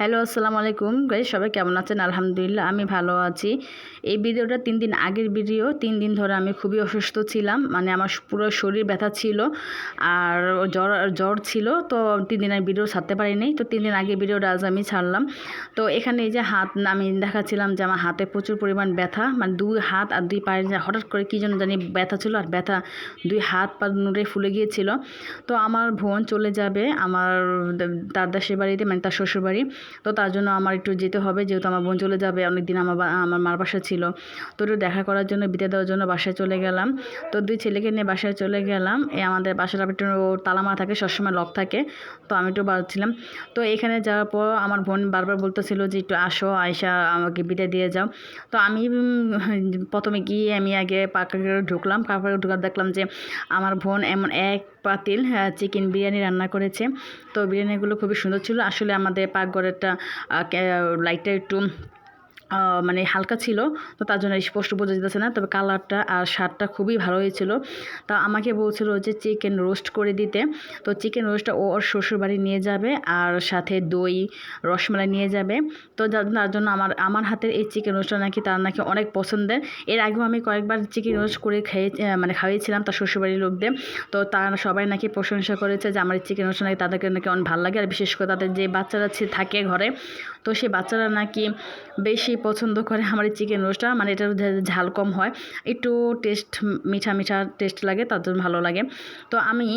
Hello, আসসালামু আলাইকুম। Guys সবাই কেমন আছেন? আলহামদুলিল্লাহ, আমি ভালো আছি। এই ভিডিওটা তিন দিন আগের ভিডিও। তিন দিন ধরে আমি খুবই অসুস্থ ছিলাম। মানে আমার পুরো শরীর ব্যথা ছিল আর জ্বর জ্বর ছিল। তো তিন দিন আমি ভিডিও ছাড়তে পারিনি। তো তিন দিন আগে ভিডিওটা আজ আমি ছাড়লাম। তো এখানে এই যে হাত, আমি দেখাচ্ছিলাম যে আমার হাতে প্রচুর পরিমাণ ব্যথা। মানে দুই হাত আর দুই পায়ের হঠাৎ করে কী জন্য জানি ব্যথা ছিল আর ব্যথা দুই হাত পা নুড়ে ফুলে গিয়েছিল। তো আমার বোন চলে যাবে। আমার তার দেশের বাড়িতে মানে তার শ্বশুর বাড়ি তো তার জন্য আমার একটু যেতে হবে, যেহেতু আমার বোন চলে যাবে অনেক দিন আমার আমার মার বাসা ছিল। তো একটু দেখা করার জন্য, বিদায় দেওয়ার জন্য বাসায় চলে গেলাম। তো দুই ছেলেকে নিয়ে বাসায় চলে গেলাম। এ আমাদের বাসাটা একটু তালা মারা থাকে, সবসময় লক থাকে। তো আমি একটু বাড়ছিলাম। তো এখানে যাওয়ার পর আমার বোন বারবার বলতেছিল যে, একটু আসো আয়সা আমাকে বিদায় দিয়ে যাও। তো আমি প্রথমে গিয়ে আমি আগে পাকা ঢুকলাম। কাপড়ে ঢুকার দেখলাম যে, আমার বোন এমন এক পাতিল চিকেন বিরিয়ানি রান্না করেছে। তো বিরিয়ানিগুলো খুবই সুন্দর ছিল। আসলে আমাদের পাকঘরেরটা লাইটটা একটু মানে হালকা ছিল, তো তার জন্য স্পষ্ট বোঝা যেতেছে না। তবে কালারটা আর স্বাদটা খুবই ভালো হয়েছিল। তা আমাকে বলছিল যে চিকেন রোস্ট করে দিতে। তো চিকেন রোস্টটা ও ওর শ্বশুর বাড়ি নিয়ে যাবে আর সাথে দই, রসমালাই নিয়ে যাবে। তো তার জন্য আমার আমার হাতের এই চিকেন রোস্টটা নাকি তার নাকি অনেক পছন্দের। এর আগেও আমি কয়েকবার চিকেন রোস্ট করে খেয়ে মানে খাইয়েছিলাম তার শ্বশুরবাড়ির লোকদের। তো তারা সবাই নাকি প্রশংসা করেছে যে আমার এই চিকেন রোস্ট নাকি তাদেরকে নাকি অনেক ভালো লাগে। আর বিশেষ করে তাদের যে বাচ্চারা থাকে ঘরে, তো সেই বাচ্চারা নাকি বেশি পছন্দ করে আমার এই চিকেন রোস্টটা মানে এটার ঝাল কম হয়। একটু টেস্ট মিঠা মিঠা টেস্ট লাগে, তার জন্য ভালো লাগে। তো আমি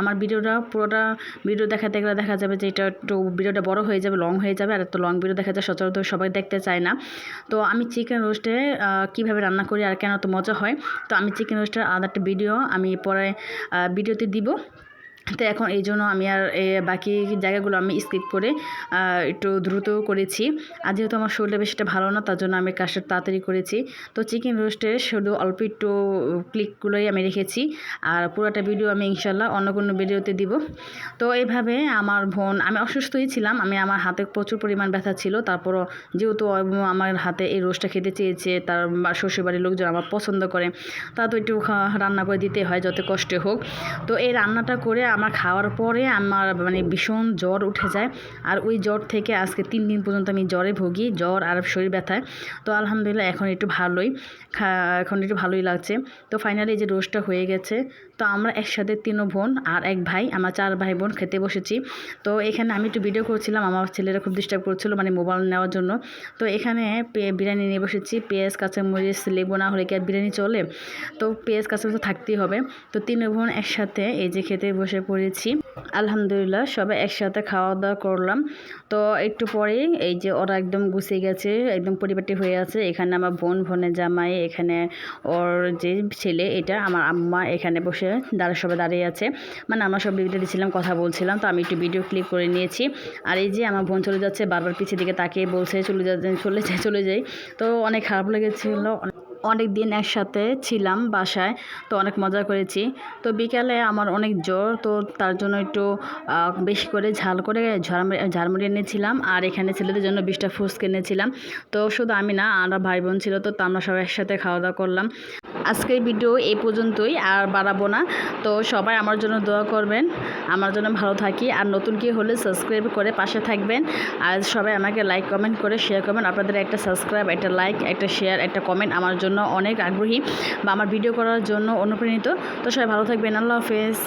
আমার ভিডিওটা পুরোটা ভিডিও দেখাতে গেলে দেখা যাবে যে এটা একটু ভিডিওটা বড় হয়ে যাবে লং হয়ে যাবে, আর এত লং ভিডিও দেখা যায় সচরাচর সবাই দেখতে চায় না। তো আমি চিকেন রোস্টে কীভাবে রান্না করি আর কেন তো মজা হয়, তো আমি চিকেন রোস্টের আলাদা একটা ভিডিও আমি পরে ভিডিওতে দিব। তো এখন এই জন্য আমি আর বাকি জায়গাগুলো আমি স্কিপ করে একটু দ্রুত করেছি। আর যেহেতু আমার শরীরটা বেশিটা ভালো না, তার জন্য আমি কাজটা তাড়াতাড়ি করেছি। তো চিকেন রোস্টে শুধু অল্প একটু ক্লিকগুলোই আমি রেখেছি। আর পুরোটা ভিডিও আমি ইনশাল্লাহ অন্য কোনো ভিডিওতে দিব। তো এইভাবে আমার বোন, আমি অসুস্থই ছিলাম, আমি আমার হাতে প্রচুর পরিমাণ ব্যথা ছিল। তারপরও যেহেতু আমার হাতে এই রোস্টটা খেতে চেয়েছে, তার শ্বশুরবাড়ির লোকজন আমার পছন্দ করে, তা তো একটু রান্না করে দিতে হয়, যত কষ্টে হোক। তো এই রান্নাটা করে আমার খাওয়ার পরে আমার মানে ভীষণ জ্বর উঠে যায়। আর ওই জ্বর থেকে আজকে তিন দিন পর্যন্ত আমি জ্বরে ভুগি, জ্বর আর শরীর ব্যথায়। তো আলহামদুলিল্লাহ এখন একটু ভালোই এখন একটু ভালোই লাগছে। তো ফাইনালি যে রোস্টটা হয়ে গেছে, তো আমরা একসাথে তিন বোন আর এক ভাই, আমার চার ভাই বোন খেতে বসেছি। তো এখানে আমি একটু ভিডিও করছিলাম, আমার ছেলেরা খুব ডিস্টার্ব করছিল মানে মোবাইল নেওয়ার জন্য। তো এখানে বিরিয়ানি নিয়ে বসেছি, পেঁয়াজ, কাঁচামরিচ, লেবু, না হলে কি আর বিরিয়ানি চলে? তো পেঁয়াজ, কাঁচামরিচ থাকতেই হবে। তো তিন বোন একসাথে এই যে খেতে বসে পড়েছি। আলহামদুলিল্লাহ, সবাই একসাথে খাওয়া দাওয়া করলাম। তো একটু পরেই এই যে ওরা একদম গুছিয়ে গেছে, একদম পরিপাটি হয়ে আছে। এখানে আমার বোন, বোনের জামাই, এখানে ওর যে ছেলে, এটা আমার আম্মা এখানে বসে দাঁড়া, সবাই দাঁড়িয়ে আছে। মানে আমরা সব ভিডিও দিচ্ছিলাম কথা বলছিলাম, তো আমি একটু ভিডিও ক্লিপ করে নিয়েছি। আর এই যে আমার বোন চলে যাচ্ছে, বারবার পিছিয়ে দিকে তাকিয়ে বলছে, চলে যা, চলে যাই চলে যাই। তো অনেক খারাপ লেগেছিল অনেক দিন একসাথে ছিলাম বাসায়, তো অনেক মজা করেছি। তো বিকালে আমার অনেক জ্বর, তো তার জন্য একটু বেশি করে ঝাল করে ঝালমুড়ি এনেছিলাম। আর এখানে ছেলেদের জন্য বিশটা ফুস কিনেছিলাম তো শুধু আমি না, আমরা ভাই বোন ছিল, তো আমরা সবাই একসাথে খাওয়া দাওয়া করলাম। আজকের ভিডিও এই পর্যন্তই, আর বাড়াবো না। তো সবাই আমার জন্য দোয়া করবেন। আমার জন্য ভালো থাকি। আর নতুন কি হলে সাবস্ক্রাইব করে পাশে থাকবেন। আর সবাই আমাকে লাইক, কমেন্ট করে শেয়ার করবেন। আপনাদের একটা সাবস্ক্রাইব, একটা লাইক, একটা শেয়ার, একটা কমেন্ট আমার জন্য অনেক আগ্রহী বা আমার ভিডিও করার জন্য অনুপ্রাণিত। তো সবাই ভালো থাকবেন। আল্লাহ হাফেজ।